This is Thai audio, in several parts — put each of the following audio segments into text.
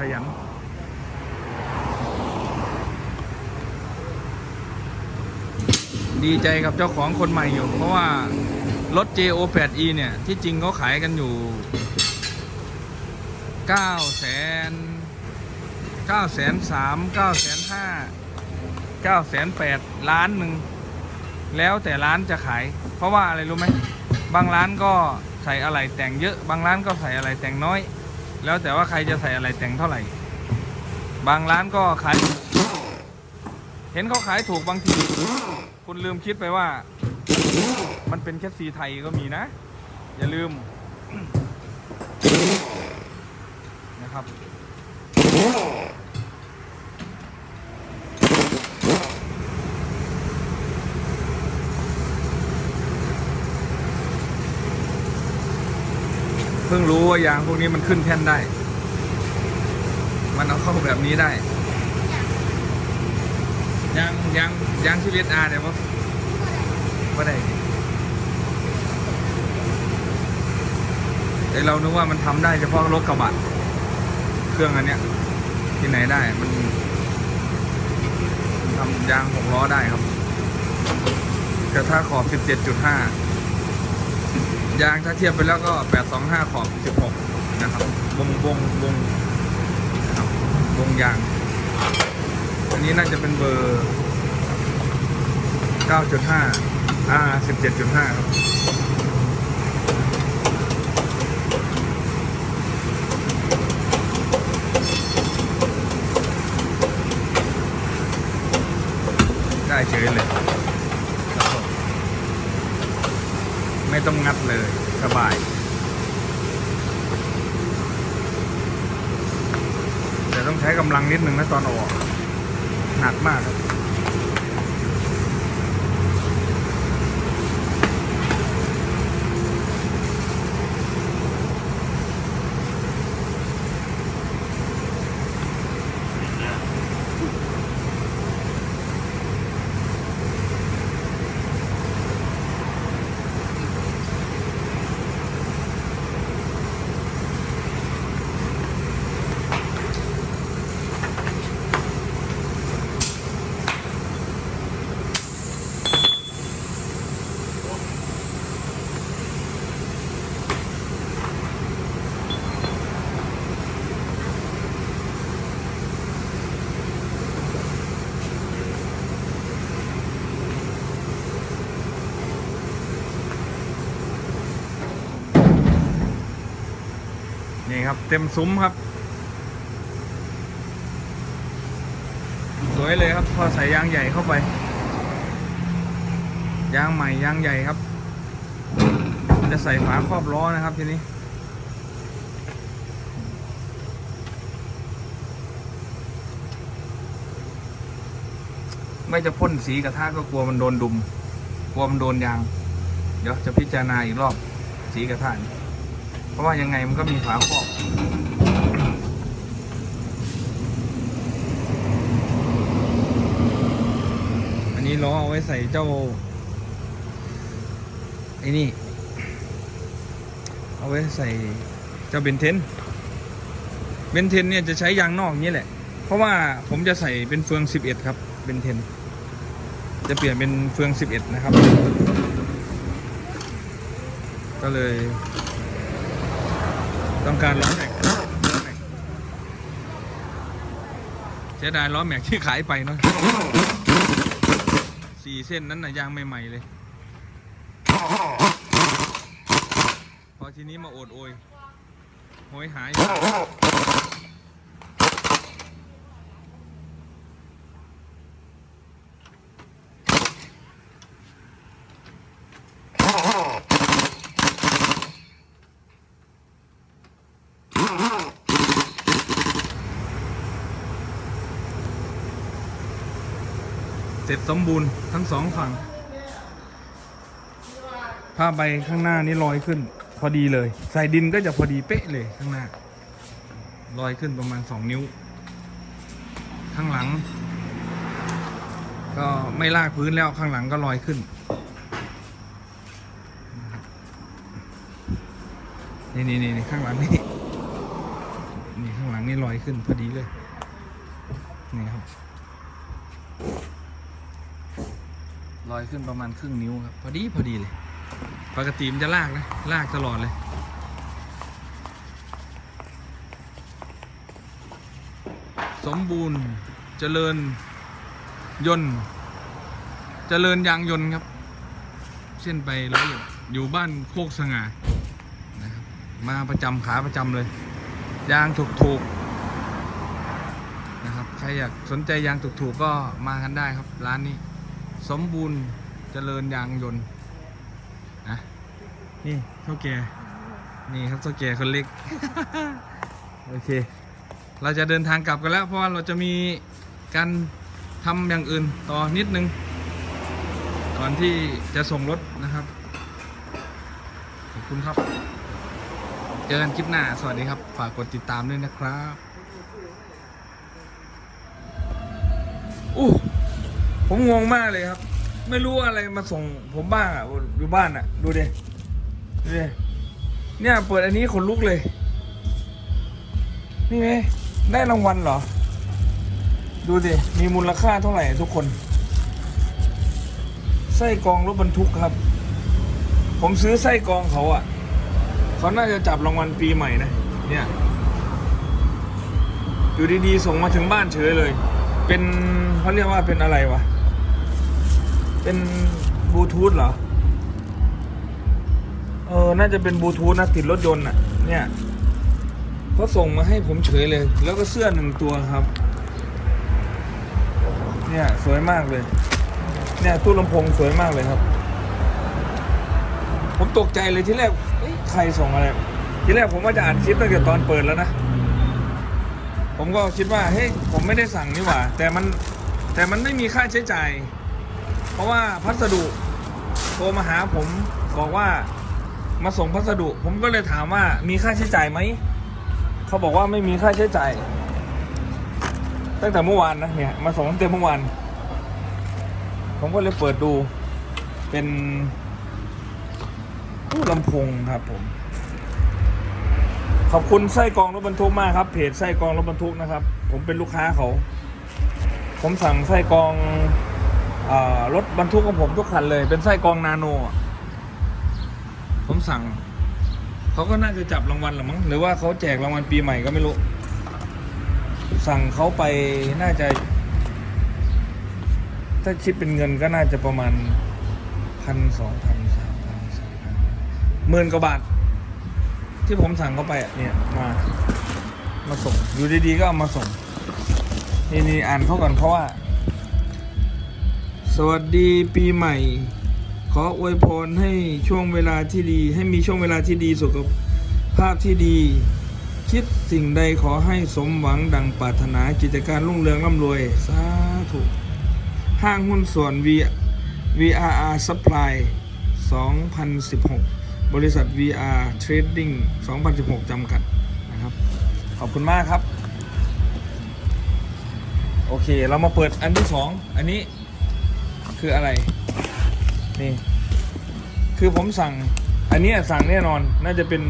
ขยันดีใจกับเจ้าของคนใหม่อยู่ เพราะว่า รถ JO8E เนี่ย ที่จริงเขาขายกันอยู่9แสน9แสน3 9แสน5 9แสน8ล้านหนึ่ง แล้วแต่ร้านจะขาย เพราะว่าอะไรรู้ไหม บางร้านก็ใส่อะไรแต่งเยอะ บางร้านก็ใส่อะไรแต่งน้อย แล้วแต่ว่าใครจะใส่อะไรแต่งเท่าไหร่ บางร้านก็ขาย เห็นเขาขายถูกบางที คุณลืมคิดไปว่า มันเป็นแค่สีไทยก็มีนะ อย่าลืมนะครับ พิ่งรู้ว่ายางพวกนี้มันขึ้นแท่นได้ มันเอาเข้าแบบนี้ได้ ยางยางยางชีวิตอาเนี่ยว่าว่าได้ไอเรานึกว่ามันทำได้เฉพาะรถกระบะเครื่องอันเนี้ยที่ไหนได้มันมันทำยางหกล้อได้ครับ กระทะขอบ 17.5 ยางถ้าเทียบไปแล้วก็ 825 ขอบ 16 นะครับวงวงวงนะครับวงยาง อันนี้น่าจะเป็นเบอร์ 9.5 R 17.5 ครับ ได้เฉยเลยครับผมไม่ต้องงัดเลย สบาย แต่ต้องใช้ กำลังนิดนึงนะตอนอออกหนักมากครับ นี่ครับ เต็มซุ้มครับ สวยเลยครับ พอใส่ยางใหญ่เข้าไป ยางใหม่ยางใหญ่ครับ จะใส่ฝาครอบล้อนะครับทีนี้ไม่จะพ่นสีกระทะก็กลัวมันโดนดุม กลัวมันโดนยาง เดี๋ยวจะพิจารณาอีกรอบสีกระทะนี่เพ ราะว่ายังไงมันก็มีฝาครอบอันนี้ล้อเอาไว้ใส่เจ้าไอ้นี่ เอาไว้ใส่เจ้าเบนเทนเบนเทนเนี่ยจะใช้ยางนอกนี้แหละ เพราะว่าผมจะใส่เป็นเฟือง 11 ครับเบนเทนจะเปลี่ยนเป็นเฟือง 11 นะครับ ก็เลย ต้องการล้อแม็กเสียดายล้อแม็กที่ขายไปเนาะสี่เส้นนั้นนะยางใหม่ๆเลย พอทีนี้มาโอดโอยโหยหาย ร็จสมบูรณ์ทั้งสองฝั่ง ผ้าใบข้างหน้านี่ลอยขึ้น พอดีเลย ใส่ดินก็จะพอดีเป๊ะเลยข้างหน้า ลอยขึ้นประมาณสองนิ้ว ข้างหลัง ก็ไม่ลากพื้นแล้วข้างหลังก็ลอยขึ้นนี่นี่นี่ข้างหลังนี่นี่ข้างหลังนี่ลอยขึ้นพอดีเลยนี่ครับ ลอยขึ้นประมาณครึ่งนิ้วครับ พอดีพอดีเลย ปกติมันจะลากนะ ลากตลอดเลย สมบูรณ์เจริญยนต์เจริญยางยนต์ครับ เส้นไปร้อยเอ็ดอยู่บ้านโคกสง่านะครับมาประจำขาประจำเลย ยางถูกๆนะครับ ใครอยากสนใจยางถูกๆก็มากันได้ครับร้านนี้ สมบูรณ์เจริญยางยนต์นะนี่เท่าแก่นี่ครับเท่าแก่คนเล็ก โอเค เราจะเดินทางกลับกันแล้ว เพราะว่าเราจะมีการทำอย่างอื่นต่อนิดนึง ก่อนที่จะส่งรถนะครับ ขอบคุณครับ เจอกันคลิปหน้า สวัสดีครับ ฝากกดติดตามด้วยนะครับอู้ ผมงงมากเลยครับ ไม่รู้อะไรมาส่งผมบ้างอะอยู่บ้านอะ ดูดิดูดิเนี่ยเปิดอันนี้ขนลุกเลย นี่ไงได้รางวัลเหรอ ดูดิมีมูลค่าเท่าไหร่ทุกคนไส้กรองรถบรรทุกครับ ผมซื้อไส้กรองเขาอะเขาน่าจะจับรางวัลปีใหม่นะ เนี่ยอยู่ดีๆส่งมาถึงบ้านเฉยเลย เป็นเขาเรียกว่าเป็นอะไรวะ เป็นบลูทูธเหรอ เออ น่าจะเป็นบลูทูธนะติดรถยนต์อะ เนี่ยเขาส่งมาให้ผมเฉยเลย แล้วก็เสื้อหนึ่งตัวครับ เนี่ย สวยมากเลย เนี่ยตู้ลำโพงสวยมากเลยครับ ผมตกใจเลยที่แรกเอ้ยใครส่งอะไร ที่แรกผมว่าจะอ่านคลิปตั้งแต่ตอนเปิดแล้วนะ ผมก็คิดว่าเฮ้ยผมไม่ได้สั่งนี่หว่า แต่มันแต่มันไม่มีค่าใช้จ่าย ราะว่าพัสดุโทรมาหาผมบอกว่ามาส่งพัสดุ ผมก็เลยถามว่ามีค่าใช้จ่ายไหม เขาบอกว่าไม่มีค่าใช้จ่าย ตั้งแต่เมื่อวานนะเนี่ยมาส่งตั้งแต่เมื่อวาน ผมก็เลยเปิดดูเป็นตู้ลำโพงครับผม ขอบคุณไส้กรองรถบรรทุกมากครับเพจไส้กรองรถบรรทุกนะครับ ผมเป็นลูกค้าเขา ผมสั่งไส้กรองอ รถบรรทุกของผมทุกคันเลย เป็นไส้กรองนาโน ผมสั่ง เขาก็น่าจะจับรางวัลหรือมั้งหรือว่าเขาแจกรางวัลปีใหม่ก็ไม่รู้ สั่งเขาไปน่าจะ ถ้าคิดเป็นเงินก็น่าจะประมาณพันสองพันสามพันสี่พันหมื่นกว่าบาท ที่ผมสั่งเขาไปอะเนี่ยมา มาส่ง อยู่ดีๆก็เอามาส่ง นี่นี่อ่านเขาก่อนเพราะว่า สวัสดีปีใหม่ ขออวยพรให้ช่วงเวลาที่ดี ให้มีช่วงเวลาที่ดีสุขภาพที่ดี คิดสิ่งใดขอให้สมหวังดังปรารถนากิจการรุ่งเรืองร่ำรวย สาธุห้างหุ้นส่วน V VRR Supply 2016 บริษัท VR Trading 2016 จำกัดนะครับ ขอบคุณมากครับ โอเค เรามาเปิดอันที่สองอันนี้ คืออะไร นี่ คือผมสั่ง อันนี้สั่งแน่นอน น่าจะเป็น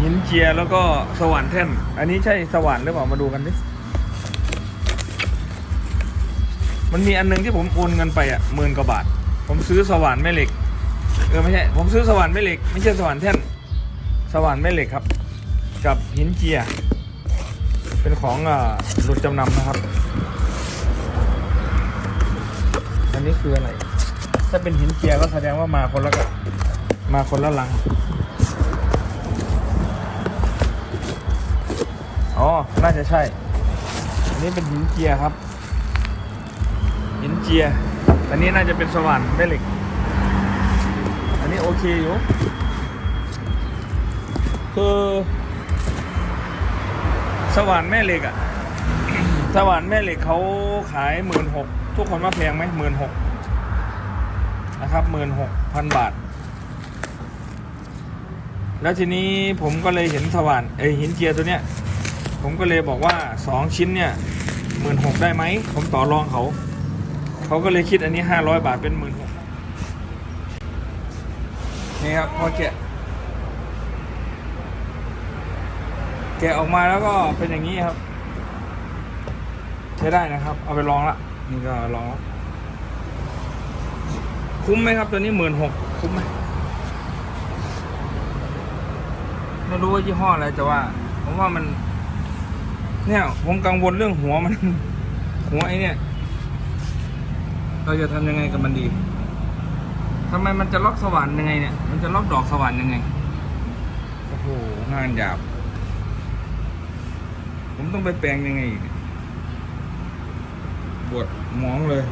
หินเจียแล้วก็สว่านแท่น อันนี้ใช่สว่านหรือเปล่า มาดูกันดิ มันมีอันหนึงที่ผมโอนเงินไปอะหมื่นกว่าบาท ผมซื้อสว่านแม่เหล็ก เออไม่ใช่ ผมซื้อสว่านแม่เหล็ก ไม่ใช่สว่านแท่น สว่านแม่เหล็กครับ กับหินเจีย เป็นของอหลุดจำนำนะครับ นี้คืออะไร ถ้าเป็นหินเจียก็แสดงว่ามาคนละกับมาคนละลัง อ๋อ น่าจะใช่ อันนี้เป็นหินเจียครับ หินเจีย อันนี้น่าจะเป็นสว่านแม่เหล็ก อันนี้โอเคอยู่คือสว่านแม่เหล็กอะสว่านแม่เหล็กเขาขายหมื่นหก ทุกคนว่าแพงไหมหมื่นหกนะครับหมื่นหกพันบาท แล้วทีนี้ผมก็เลยเห็นสว่านเอ้ยหินเจียตัวเนี้ย ผมก็เลยบอกว่าสองชิ้นเนี่ยหมื่นหกได้ไหม ผมต่อรองเขา เขาก็เลยคิดอันนี้ห้าร้อยบาทเป็นหมื่นหกนี่ครับพอแกะ แกะออกมาแล้วก็เป็นอย่างนี้ครับ ใช้ได้นะครับ เอาไปลองละ นี่ก็ล้อคุ้มไหมครับ ตัวนี้หมื่นหกคุ้มไหมไม่รู้ว่ายี่ห้ออะไรแต่ว่า ผมว่ามัน เนี่ย ผมกังวลเรื่องหัวมัน หัวไอ้เนี่ย เราจะทำยังไงกับมันดีทำไมมันจะล็อกสว่านยังไงเนี่ย มันจะล็อกดอกสว่านยังไง โอ้โหงานหยาบ ผมต้องไปแปลงยังไงเนี่ย วดหมองเลย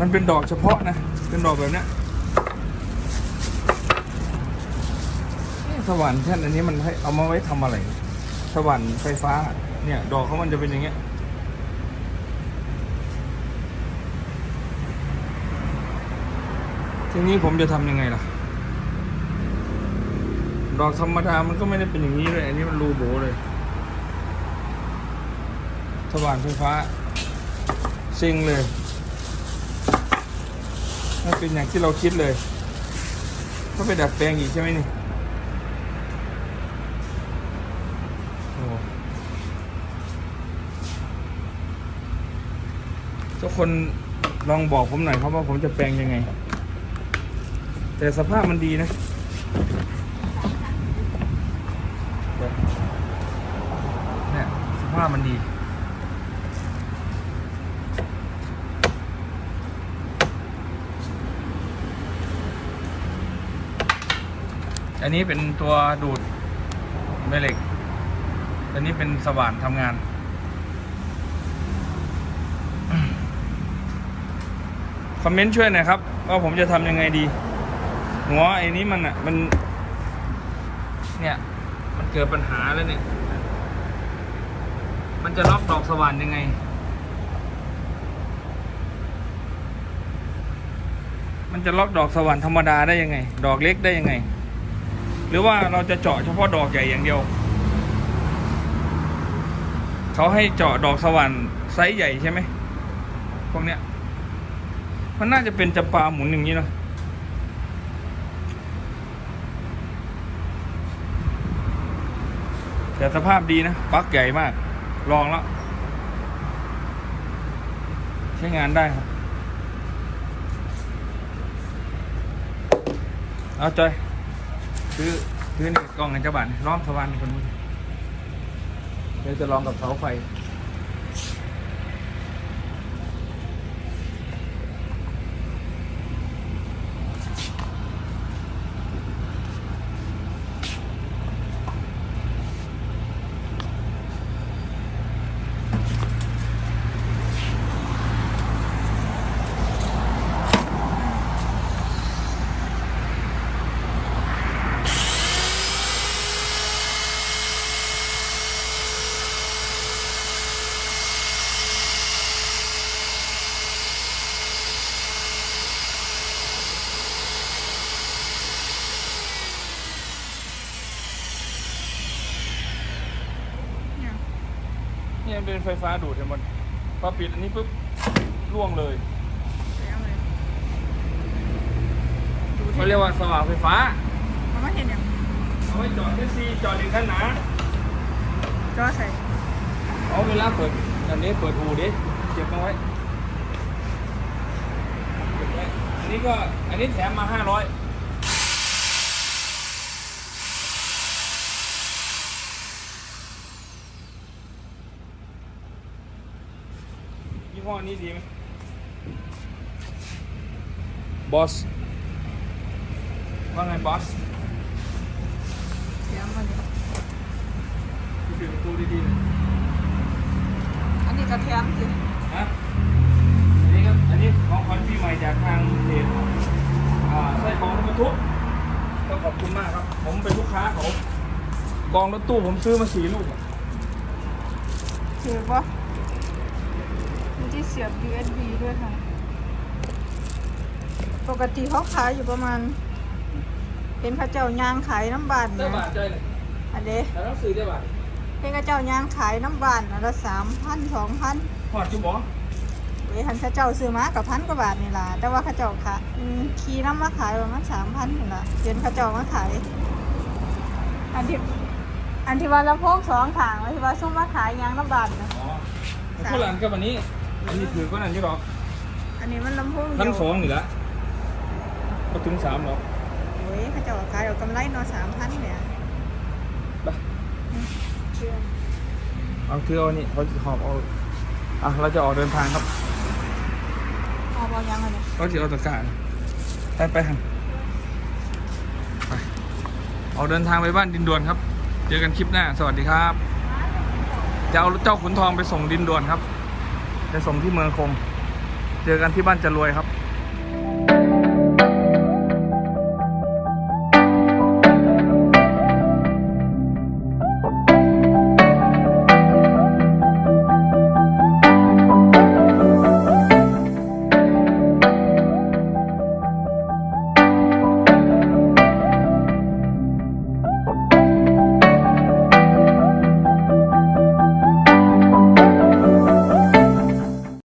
มันเป็นดอกเฉพาะนะ เป็นดอกแบบเนี้ยสว่านแท่นอันนี้มันให้เอามาไว้ทำอะไร สว่านไฟฟ้า เนี่ย ดอกเขามันจะเป็นอย่างเงี้ย ทีนี้ผมจะทำยังไงล่ะ ดอกธรรมดามันก็ไม่ได้เป็นอย่างนี้เลย อันนี้มันรูโบเลยสว่านไฟฟ้าซิงเลยไม่เป็นอย่างที่เราคิดเลย ก็ไปดัดแปลงอีกใช่ไหมนี่ทุกคนลองบอกผมหน่อยครับว่าผมจะแปลงยังไง แต่สภาพมันดีนะ เนี่ย ภาพมันดี อันนี้เป็นตัวดูดแม่เหล็ก อันนี้เป็นสว่านทำงานคอมเมนต์ช่วยหน่อยครับ ว่าผมจะทำยังไงดี หัวไอ้นี้มันอะ มัน เนี่ย มันเกิดปัญหาแล้วเนี่ย มันจะล็อกดอกสว่านยังไง มันจะล็อกดอกสว่านธรรมดาได้ยังไง ดอกเล็กได้ยังไง หรือว่าเราจะเจาะเฉพาะดอกใหญ่อย่างเดียว เขาให้เจาะดอกสว่านไซส์ใหญ่ใช่ไหมพวกเนี้ย มันน่าจะเป็นจำปาหมุนอย่างนี้เนาะแต่สภาพดีนะ ปักใหญ่มาก ลองแล้ว ใช้งานได้ครับ เอาจอยซื้อซื้อนี่กล้องในจักรบานรอมสว่านคนนี้เดี๋ยวจะลองกับเสาไฟ เนี่ยมันเป็นไฟฟ้าดูดเห็นมันพอปิดอันนี้ปุ๊บร่วงเลยแล้วเลยดูเขาที่เรียกว่าสว่านไฟฟ้าเขามาเห็นอย่างเอาไว้จอดแท็กซี่จอดหนึ่งคันหนาจอใส่เอาเวลาเปิดอันนี้เปิดอู่ดิเก็บเอาไว้เก็บไว้อันนี้ก็อันนี้แถมมาห้าร้อย ยี่ห้อนี้ดีไหมบอสว่าไงบอสเสียงมันเนี่ยปิดประตูดีๆเลยอันนี้กระเทียมสิฮะอันนี้ก็อันนี้ของขวัญปีใหม่จากทางเพจอ่าไส้ของรถบรรทุกก็ขอบคุณมากครับ ผมเป็นลูกค้าเขากองรถตู้ผมซื้อมาสี่ลูกอะถือปะมีที่ เสียบ USB ด้วยค่ะ ปกติเขาขายอยู่ประมาณ เป็นพระเจ้ายางขายน้ำบานได้นะบาทใจเลยอันเด้แต่ต้องซื้อได้บาทเป็นพระเจ้ายางขายน้ำบานอันละสามพันสองพันหอดจุบอเว้ยหันเข้าเจ้าซื้อมากับพันกว่าบาทนี่ล่ะแต่ว่าเข้าเจ้าค่ะอืมขี่น้ำมาขายประมาณสามพันนี่ล่ะเย็นเข้าเจ้ามาขาย อันที่อันที่ว่าลำโพงสองทางอันที่ว่าซุ่มมาขายยางน้ำบาทนะ อ๋อข้าวหลานกับวันนี้ อันนี้ถือก็นั่นยี่หรอกอันนี้มันลำโพงพันเดียวสองนี่ละก็ถึงสามหรอกโอ้ยเข้าเจ้าขายเอากำไรเนอสามพันเนี่ยไปเชื่อเอาคือเอานี่เขาหอบเอาอะเราจะออกเดินทางครับเอาบอยังอันนี้ก็จะเอาตะกร้าไปไปหันไปออกเดินทางไปบ้านดินด่วนครับ เจอกันคลิปหน้า สวัสดีครับ จะเอาเจ้าขุนทองไปส่งดินด่วนครับ จะส่งที่เมืองคง เจอกันที่บ้านจะรวยครับ